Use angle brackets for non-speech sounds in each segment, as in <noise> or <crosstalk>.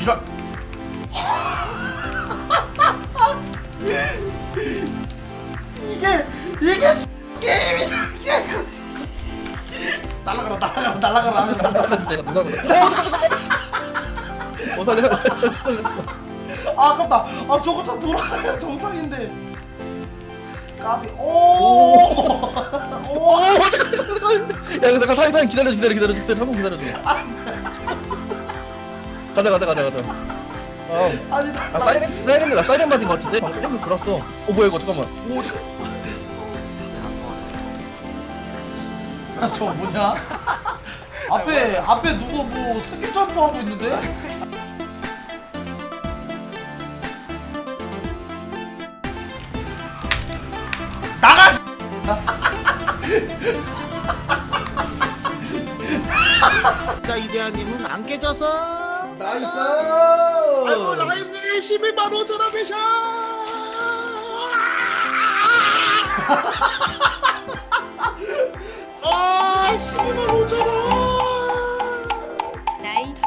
지랄 이게 이게 씨, 게임이야 이게 날라가라 날라가라 날라가라. 누가 진짜 누가 그래? 어 살려 아 아깝다. 아 저거 차 돌아가야 정상인데. 까비. 오오! 오! 야, 잠깐 사인 사인 기다려 기다려 기다려 기다려 한번 기다려 줘. 가자 가자 가자 가자. 아, 아니 나아 사이렌 사이렌 나 사이렌 맞은 것 같은데 방금 들었어. 어 뭐야 이거 잠깐만. 오 아, 저거 뭐냐? 앞에 앞에 누구 뭐 스키 점프 하고 있는데? 나가! <laughs> 자 이대한님은 안 깨져서 나이스! 아이고 라임님 12만 5천 원 배셔 아 12만 5천 원 나이스.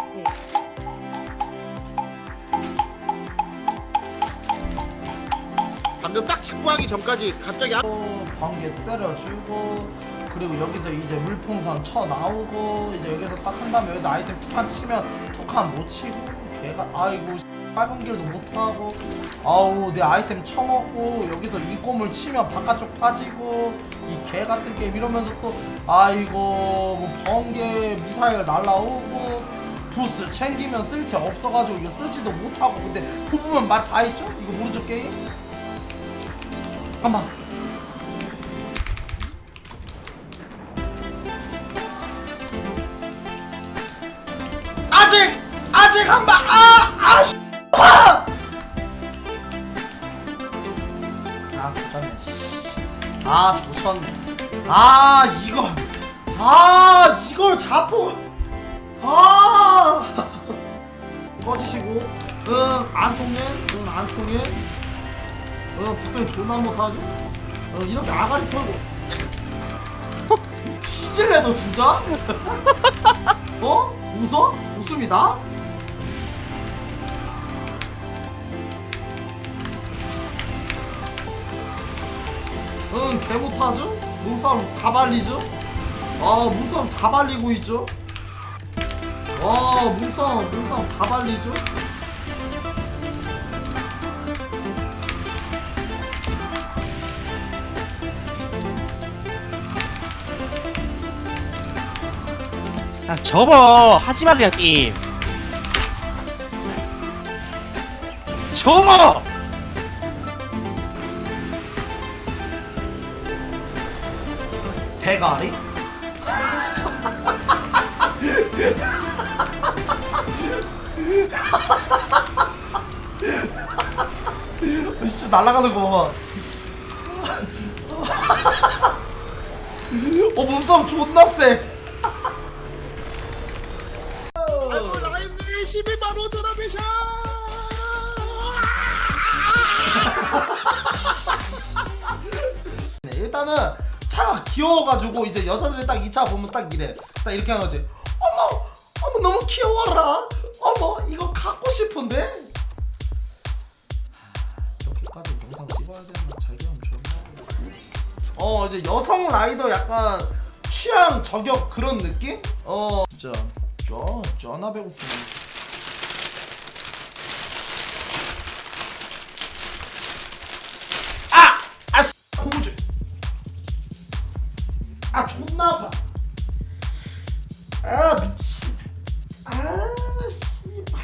방금 딱 직구하기 전까지 갑자기 아- 번개 때려주고 그리고 여기서 이제 물풍선 쳐 나오고 이제 여기서 딱 한 다음에 여기 아이템 툭한 치면 툭한 못 치고 걔가 아이고 씨, 빨간 길도 못 하고 아우 내 아이템 쳐먹고 여기서 이 꼼을 치면 바깥쪽 빠지고 이 개 같은 게임 이러면서 또 아이고 뭐 번개 미사일 날라오고 부스 챙기면 쓸채 없어가지고 이거 쓰지도 못하고 근데 뽑으면 말 다 했죠? 이거 모르죠 게임? 잠깐만 아직 한방아아 씨. 아! 아 씨. 아 조졌네 아 이걸 아 이걸 자꾸 아 꺼지시고 응안 통해 응안 통해 응 북동이 존나 못하지 응 이렇게 아가리 털고 <laughs> 티질래 너 진짜? <laughs> 어? 웃어? 나? 개 못하죠? 몸싸움 다 발리죠? 아, 몸싸움 다 발리고 있죠? 아, 몸싸움, 몸싸움 다 발리죠? 야 접어 하지마 그냥 게임 접어 대가리? 씨 날아가는 거 봐봐. 어 몸싸움 존나 세. 아이고 라임님 12만 5천 원 배셔 네, 일단은 차가 귀여워가지고 이제 여자들이 딱 이 차 보면 딱 이래. 딱 이렇게 하는 거지. 어머, 어머 너무 귀여워라. 어머 이거 갖고 싶은데. 하, 이렇게까지 영상 찍어야 되나? 자기 하면 좋나? 어 이제 여성 라이더 약간 취향 저격 그런 느낌? 어 진짜 쩌 쩌나 배고프네. 아 미친. 아 씨발.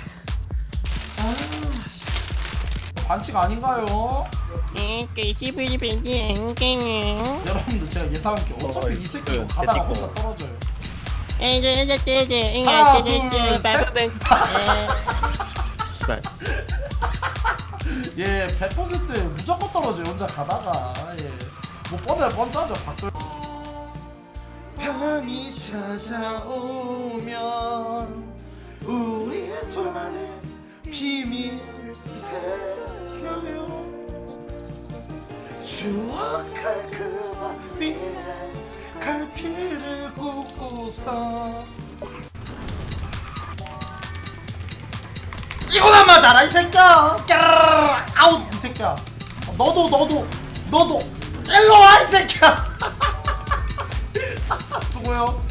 아 씨. 반칙 아닌가요? 여러분들 제가 예상한 게 어차피 이 새끼 그, 가다가. 혼자 떨어져요. 씨발 예, 100% 무조건 떨어져요 혼자 가다가 예. 뭐 뻔해 뻔짜죠 밖을 밤이 찾아오면 우리의 둘만의 비밀을 새겨요. 추억할 그 밤 위에 갈피를 굽고서 이거나 맞아라 이 새끼야. 깨르르. 아웃 이 새끼야. 너도 너도 너도. 일로 와 이 새끼야 <laughs> 수고요.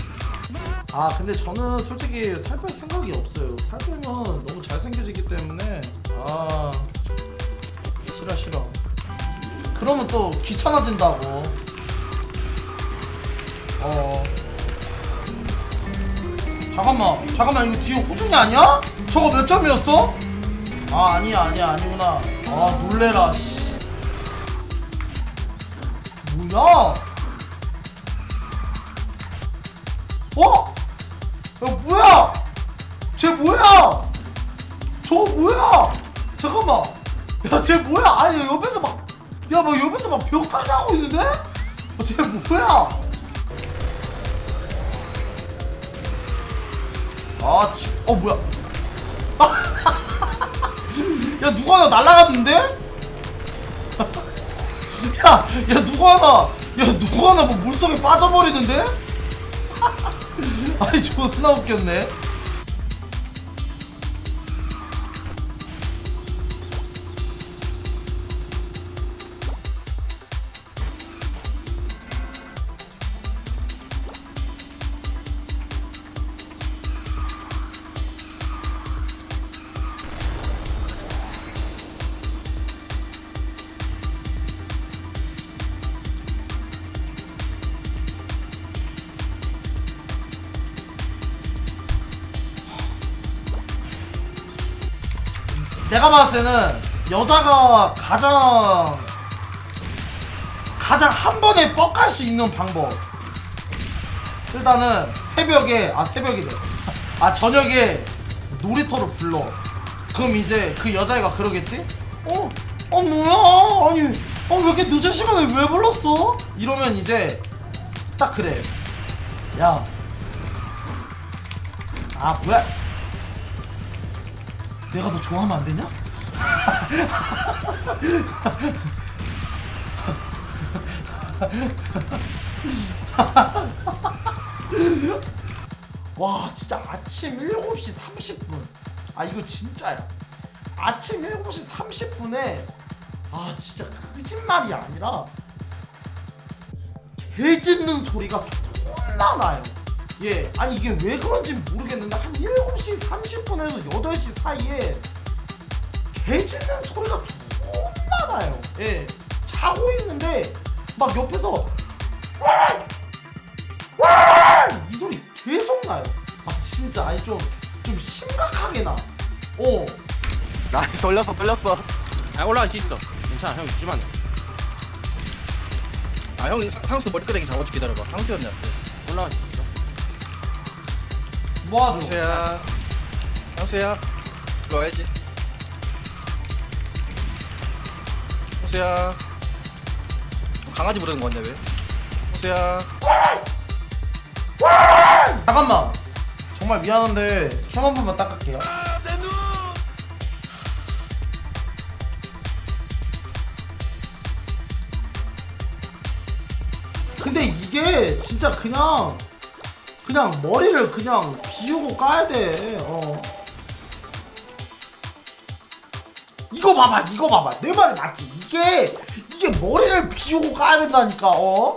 아 근데 저는 솔직히 살 뺄 생각이 없어요. 살 빼면 너무 잘생겨지기 때문에. 아 싫어 싫어. 그러면 또 귀찮아진다고. 어. 잠깐만 잠깐만 이거 뒤에 호중이 아니야? 저거 몇 점이었어? 아 아니야 아니야 아니구나. 아 놀래라 씨. 뭐야 어? 야 뭐야 쟤 뭐야 저거 뭐야 잠깐만 야 쟤 뭐야 아니 옆에서 막 야 막 옆에서 막 벽타기 하고 있는데? 어, 쟤 뭐야 아, 지, 어 뭐야? <laughs> 야 누가 하나 날라갔는데? <laughs> 야, 야 누가 하나, 야 누가 하나 뭐 물속에 빠져버리는데? 아니 존나 웃겼네. 내가 봤을 때는 여자가 가장 가장 한 번에 뻑갈 수 있는 방법 일단은 새벽에 아 새벽이래 아 저녁에 놀이터로 불러 그럼 이제 그 여자애가 그러겠지? 어? 어 뭐야 아니 어 왜 이렇게 늦은 시간에 왜 불렀어? 이러면 이제 딱 그래 야 아 뭐야 내가 너 좋아하면 안 되냐? 와 진짜 아침 7시 30분. 아 이거 진짜야. 아침 7시 30분에 아 진짜 거짓말이 아니라 개 짖는 소리가 존나 나요 예. 아니 이게 왜 그런지 모르겠는데 한 7시 30분에서 8시 사이에 개 짖는 소리가 존나 나요. 예. 자고 있는데 막 옆에서 이 소리 계속 나요. 아 진짜 아니 좀 좀 심각하게 나. 어. 나 돌렸어 돌렸어. 아 올라갈 수 있어. 괜찮아 형 주지만 아 형이 상- 상수 머리끄댕이 잡아줄 기다려봐. 상수였냐 올라갈 수 있어 모아줘. 상수야 상수야 일로 와야지 상수야 강아지 부르는 건데 왜 상수야 잠깐만. 정말 미안한데 캠 한 번만 닦을게요. 근데 이게 진짜 그냥 그냥 머리를 그냥 비우고 까야 돼. 어. 이거 봐봐, 이거 봐봐. 내 말이 맞지? 이게 이게 머리를 비우고 까야 된다니까. 어?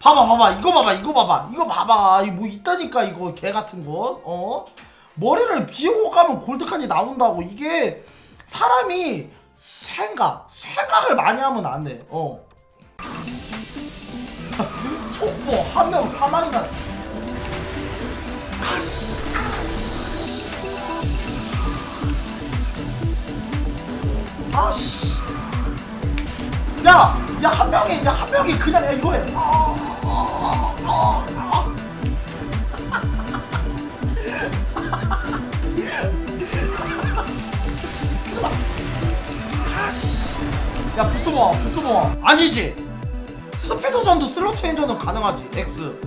봐봐 봐봐 이거 봐봐 이거 봐봐 이거 봐봐 이거 뭐 있다니까 이거 개 같은 거 어? 머리를 비우고 까면 골드칸이 나온다고 이게 사람이 생각 생각을 많이 하면 안 돼 어 <laughs> 속보 한명 사망이다 아씨 아씨 야, 야 한 명이, 야 한 명이 그냥 야 이거에. 아, 아, 아, 아, <laughs> 아. 야 부스 모아, 부스 모아. 아니지. 스피드전도 슬로 체인저는 가능하지. X.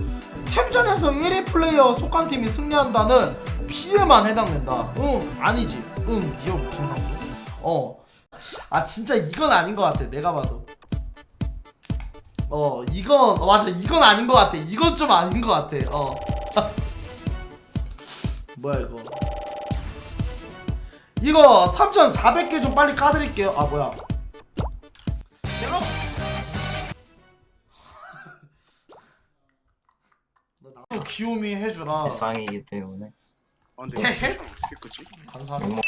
챔전에서 1위 플레이어 속한 팀이 승리한다는 피해만 해당된다. 응, 아니지. 응, 미역 김상수. 어. 아 진짜 이건 아닌 것 같아. 내가 봐도. 어 이건 어, 맞아 이건 아닌 것 같아 이건 좀 아닌 것 같아 어 <laughs> 뭐야 이거 이거 3,400개 좀 빨리 까드릴게요. 아 뭐야? 나 나- 귀요미 해주라. 쌍이기 때문에 아 근데 이거 어떻게 그지? 감사합니다.